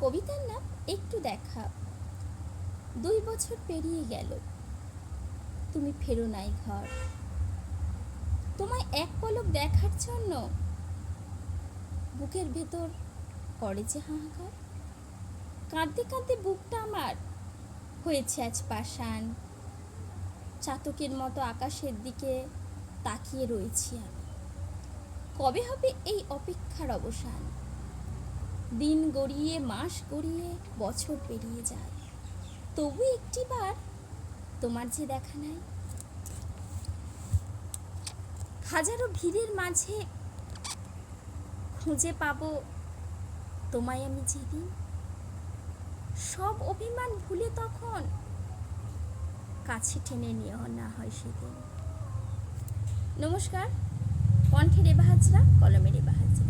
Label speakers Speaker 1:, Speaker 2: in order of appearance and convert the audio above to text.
Speaker 1: কবিতার নাম একটু দেখা। দুই বছর পেরিয়ে গেল। তুমি ফেরো নাই ঘর। তোমায় এক পলক দেখার জন্য বুকের ভেতর করে যে হাহাকার। কাঁদতে কাঁদতে বুকটা আমার হয়েছে আজ পাষাণ। চাতকের মতো আকাশের দিকে তাকিয়ে রয়েছি আমি। কবে হবে এই অপেক্ষার অবসান? দিন গড়িয়ে, মাস গড়িয়ে, বছর পেরিয়ে যায়। তবু একটিবার তোমার যে দেখা নাই। হাজারো ভিড়ের মাঝে খুঁজে পাবো তোমায় আমি যেদিন। সব অভিমান ভুলে তখন কাছে টেনে নিয়ে না হয় সেদিন। নমস্কার, কণ্ঠের রেবা হাজরা কলমের রেবা হাজরা